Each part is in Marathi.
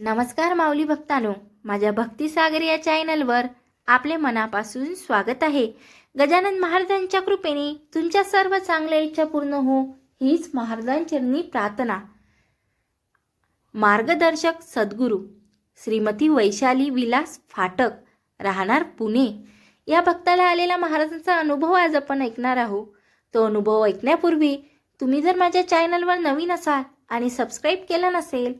नमस्कार माऊली भक्तानो माझ्या भक्तिसागर या चॅनलवर आपले मनापासून स्वागत आहे. गजानन महाराजांच्या कृपेने तुमच्या सर्व चांगल्या इच्छा पूर्ण हो हीच महाराजांचरणी प्रार्थना. मार्गदर्शक सद्गुरू श्रीमती वैशाली विलास फाटक राहणार पुणे. या भक्ताला आलेला महाराजांचा अनुभव आज आपण ऐकणार आहोत. तो अनुभव ऐकण्यापूर्वी तुम्ही जर माझ्या चॅनलवर नवीन असाल आणि सबस्क्राईब केला नसेल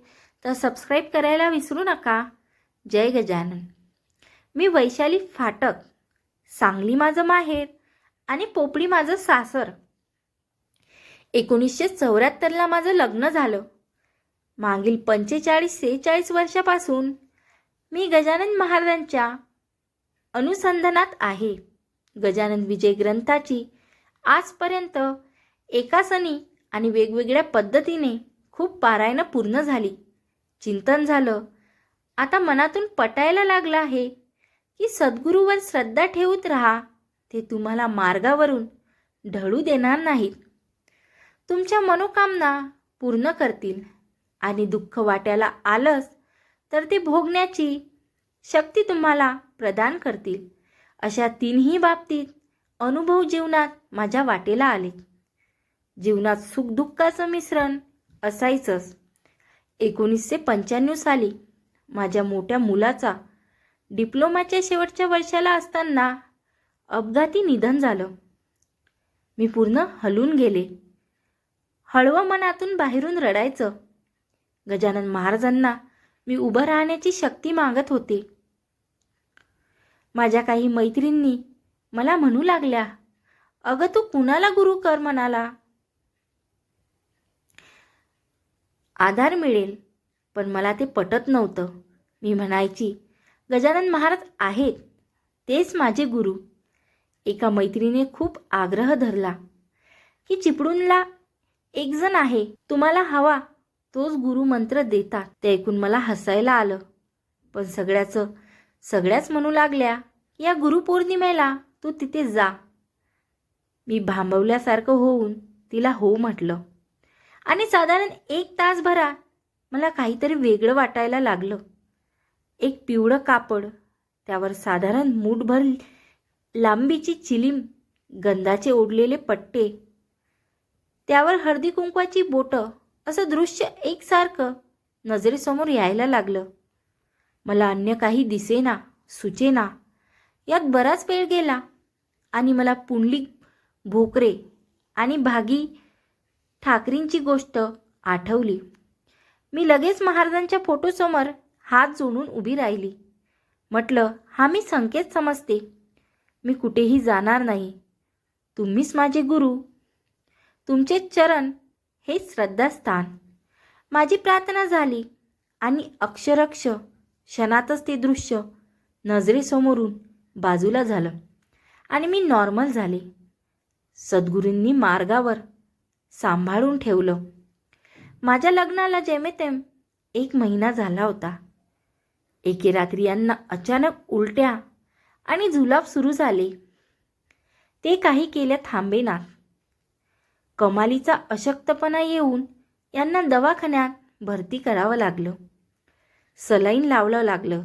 तर सबस्क्राईब करायला विसरू नका. जय गजानन. मी वैशाली फाटक सांगली माझं माहेर आणि पोपडी माझं सासर. एकोणीसशे चौऱ्याहत्तरला माझं लग्न झालं. मागील पंचेचाळीस सेहेचाळीस वर्षापासून मी गजानन महाराजांच्या अनुसंधानात आहे. गजानन विजय ग्रंथाची आजपर्यंत एका सनी आणि वेगवेगळ्या पद्धतीने खूप पारायणं पूर्ण झाली. चिंतन झालं. आता मनातून पटायला लागलं आहे की सद्गुरूवर श्रद्धा ठेवत राहा. ते तुम्हाला मार्गावरून ढळू देणार नाहीत. तुमच्या मनोकामना पूर्ण करतील आणि दुःख वाट्याला आलंच तर ते भोगण्याची शक्ती तुम्हाला प्रदान करतील. अशा तीनही बाबतीत अनुभव जीवनात माझ्या वाटेला आले. जीवनात सुखदुःखाचं मिश्रण असायचंच. एकोणीसशे पंच्याण्णव साली माझ्या मोठ्या मुलाचा डिप्लोमाच्या शेवटच्या वर्षाला असताना अपघाती निधन झालं. मी पूर्ण हलून गेले. हळवं मनातून बाहेरून रडायचं. गजानन महाराजांना मी उभं राहण्याची शक्ती मागत होते. माझ्या काही मैत्रिणींनी मला म्हणू लागल्या अगं तू कुणाला गुरु कर म्हणाला? आधार मिळेल. पण मला ते पटत नव्हतं. मी म्हणायची गजानन महाराज आहेत. तेच माझे गुरु. एका मैत्रीने खूप आग्रह धरला की चिपळूणला एक जण आहे. तुम्हाला हवा तोच गुरु मंत्र देतात. ते ऐकून मला हसायला आलं. पण सगळ्याचं सगळ्याच म्हणू लागल्या या गुरुपौर्णिमेला तू तिथे जा. मी भांबवल्यासारखं होऊन तिला हो म्हटलं. आणि साधारण एक तासभरा मला काहीतरी वेगळं वाटायला लागलं. एक पिवळं कापड त्यावर साधारण मूठभर लांबीची चिलीम गंधाचे ओढलेले पट्टे त्यावर हळदी कुंकवाची बोटं असं दृश्य एकसारखं नजरेसमोर यायला लागलं. मला अन्य काही दिसेना सुचेना यात बराच वेळ गेला आणि मला पुंडलिक भोकरे आणि भागी ठाकरींची गोष्ट आठवली. मी लगेच महाराजांच्या फोटोसमोर हात जोडून उभी राहिली. म्हटलं हा मी संकेत समजते. मी कुठेही जाणार नाही. तुम्हीच माझे गुरु. तुमचे चरण हे श्रद्धास्थान. माझी प्रार्थना झाली आणि अक्षरक्ष क्षणातच ते दृश्य नजरेसमोरून बाजूला झालं आणि मी नॉर्मल झाले. सद्गुरूंनी मार्गावर सांभाळून ठेवलं. माझ्या लग्नाला जेमेतेम एक महिना झाला होता. एके रात्री यांना अचानक उलट्या आणि जुलाब सुरू झाले. ते काही केल्या थांबेना कमालीचा अशक्तपणा येऊन यांना दवाखान्यात भरती करावं लागलं. सलाईन लावलं लागलं.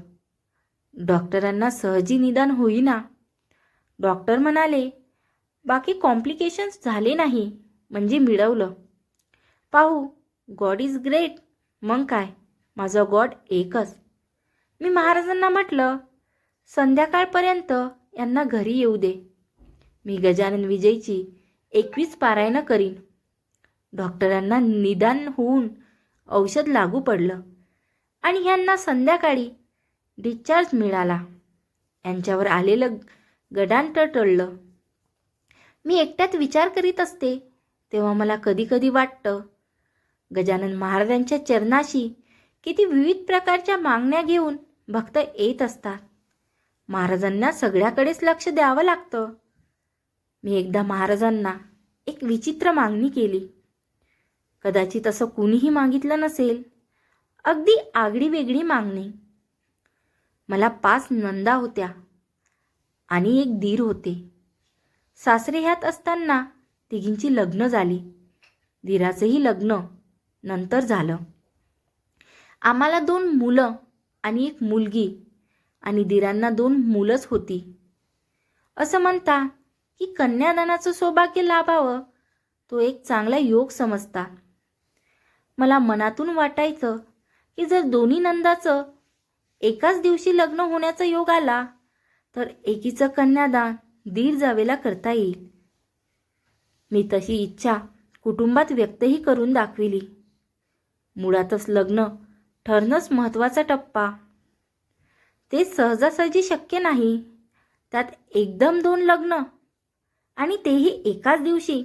डॉक्टरांना सहजी निदान होईना. डॉक्टर म्हणाले बाकी कॉम्प्लिकेशन्स झाले नाही. म्हणजे मिळवलं. पाहू गॉड इज ग्रेट मग काय? माझं गॉड एकच. मी महाराजांना म्हटलं संध्याकाळपर्यंत यांना घरी येऊ दे. मी गजानन विजयची एकवीस पारायणं करीन. डॉक्टरांना निदान होऊन औषध लागू पडलं आणि ह्यांना संध्याकाळी डिस्चार्ज मिळाला. यांच्यावर आलेलं गडांट टळलं. मी एकट्यात विचार करीत असते तेव्हा मला कधीकधी वाटतं गजानन महाराजांच्या चरणाशी किती विविध प्रकारच्या मागण्या घेऊन भक्त येत असतात. महाराजांना सगळ्याकडेच लक्ष द्यावं लागतं. मी एकदा महाराजांना एक विचित्र मागणी केली. कदाचित असं कुणीही मागितलं नसेल. अगदी आगडी वेगळी मागणी. मला पाच नंदा होत्या आणि एक दीर होते. सासरे ह्यात असताना तिघींची लग्न झाली. धीराचंही लग्न. नंतर झालं. आम्हाला दोन मुलं आणि एक मुलगी आणि दिरांना दोन मुलंच होती. असं म्हणता की कन्यादानाचं सौभाग्य लाभावं तो एक चांगला योग समजता. मला मनातून वाटायचं की जर दोन्ही नंदाचं एकाच दिवशी लग्न होण्याचा योग आला तर एकीचं कन्यादान दीड जावेला करता येईल. मी तशी इच्छा कुटुंबात व्यक्तही करून दाखविली. मुळातच लग्न ठरणंच महत्त्वाचा टप्पा. ते सहजासहजी शक्य नाही. त्यात एकदम दोन लग्न आणि तेही एकाच दिवशी.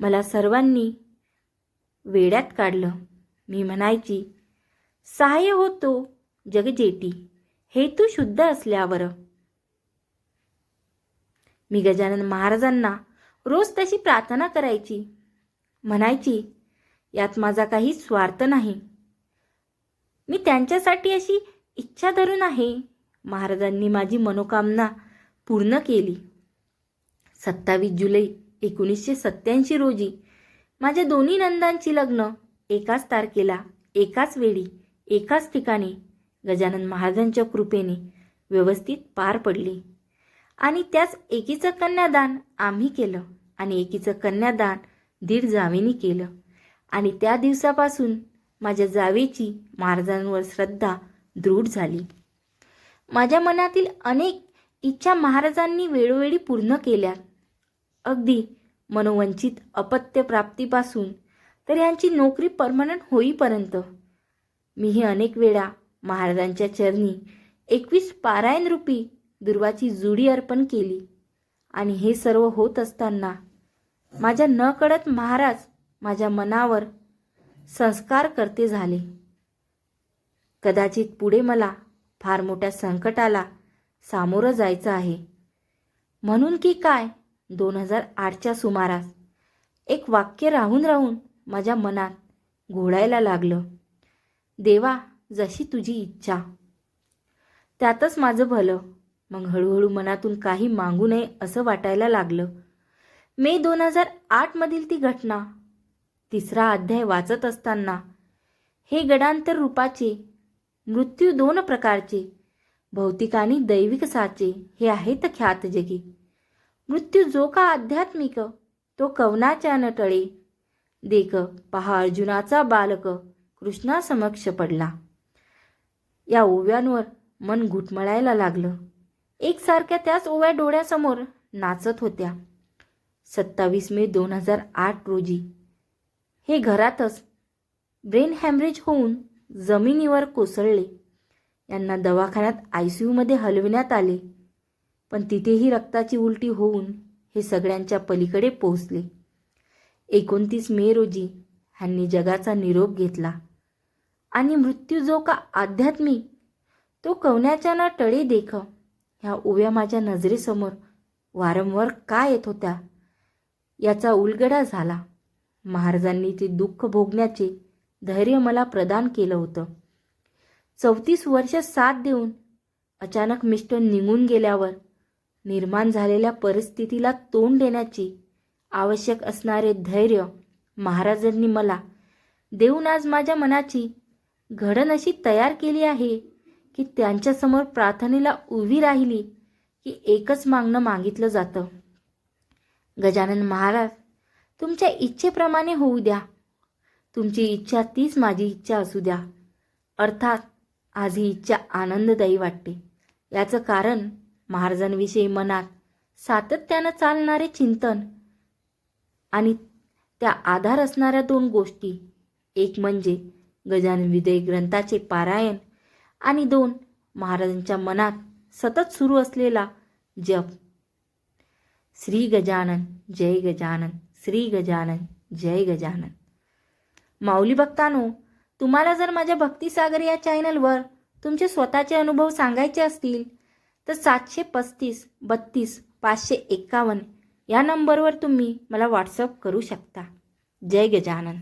मला सर्वांनी वेड्यात काढलं. मी म्हणायची सहाय्य होतो जगजेटी. हेतू शुद्ध असल्यावर. मी गजानन महाराजांना रोज तशी प्रार्थना करायची. म्हणायची यात माझा काही स्वार्थ नाही. मी त्यांच्यासाठी अशी इच्छा धरून आहे. महाराजांनी माझी मनोकामना पूर्ण केली. सत्तावीस जुलै एकोणीसशे सत्याऐंशी रोजी माझ्या दोन्ही नंदांची लग्न एकाच तारखेला एकाच वेळी एकाच ठिकाणी गजानन महाराजांच्या कृपेने व्यवस्थित पार पडली. आणि त्याच एकीचं कन्यादान आम्ही केलं आणि एकीचं कन्यादान दीड जावेनी केलं. आणि त्या दिवसापासून माझ्या जावेची महाराजांवर श्रद्धा दृढ झाली. माझ्या मनातील अनेक इच्छा महाराजांनी वेळोवेळी पूर्ण केल्या. अगदी मनोवंचित अपत्य प्राप्तीपासून तर यांची नोकरी परमनंट होईपर्यंत. मीही अनेक वेळा महाराजांच्या चरणी एकवीस पारायण रूपी दुर्वाची जुडी अर्पण केली. आणि हे सर्व होत असताना माझ्या न कळत महाराज माझ्या मनावर संस्कार करते झाले. कदाचित पुढे मला फार मोठ्या संकटाला सामोरं जायचं आहे. म्हणून की काय? दोन हजार आठच्या सुमारास एक वाक्य राहून राहून माझ्या मनात घोळायला लागलं. देवा जशी तुझी इच्छा. त्यातच माझं भलं मग हळूहळू मनातून काही मागू नये असं वाटायला लागलं. मे दोन हजार आठमधील ती घटना. तिसरा अध्याय वाचत असताना. हे गडांतर रूपाचे मृत्यू दोन प्रकारचे भौतिक आणि दैविक साचे हे आहेत ख्यात जगी. मृत्यू जो का आध्यात्मिक तो कवनाच्या नटळे. देख पहा अर्जुनाचा बालक कृष्णासमक्ष पडला. या ओव्यांवर मन घुटमळायला लागलं. एकसारख्या त्याच ओव्या डोळ्यासमोर नाचत होत्या. सत्तावीस मे दोन हजार आठ रोजी. हे घरातच ब्रेन हॅमरेज होऊन जमिनीवर कोसळले. यांना दवाखान्यात आय सी यूमध्ये हलविण्यात आले. पण तिथेही रक्ताची उलटी होऊन हे सगळ्यांच्या पलीकडे पोहोचले. एकोणतीस मे रोजी ह्यांनी जगाचा निरोप घेतला. आणि मृत्यू जो का आध्यात्मिक तो कवण्याच्या ना टळे देख ह्या उभ्या माझ्या नजरेसमोर वारंवार का येत होत्या? याचा उलगडा झाला. महाराजांनी ते दुःख भोगण्याचे धैर्य मला प्रदान केलं होतं. चौतीस वर्ष साथ देऊन अचानक मिस्टर निघून गेल्यावर निर्माण झालेल्या परिस्थितीला तोंड देण्याची आवश्यक असणारे धैर्य महाराजांनी मला देऊन आज माझ्या मनाची घडण अशी तयार केली आहे. की त्यांच्यासमोर प्रार्थनेला उभी राहिली की एकच मागणं मागितलं जातं. गजानन महाराज तुमच्या इच्छेप्रमाणे होऊ द्या. तुमची इच्छा तीच माझी इच्छा असू द्या. अर्थात आज ही इच्छा आनंददायी वाटते. याचं कारण महाराजांविषयी मनात सातत्यानं चालणारे चिंतन आणि त्या आधार असणाऱ्या दोन गोष्टी. एक म्हणजे गजानन विदय ग्रंथाचे पारायण आणि दोन महाराजांच्या मनात सतत सुरू असलेला जप. श्री गजानन जय गजानन श्री गजानन जय गजानन. माऊली भक्तानो तुम्हाला जर माझ्या भक्तिसागर या चॅनलवर तुमचे स्वतःचे अनुभव सांगायचे असतील तर सातशे पस्तीस बत्तीस पाचशे एक्कावन्न या नंबरवर तुम्ही मला व्हॉट्सअप करू शकता. जय गजानन.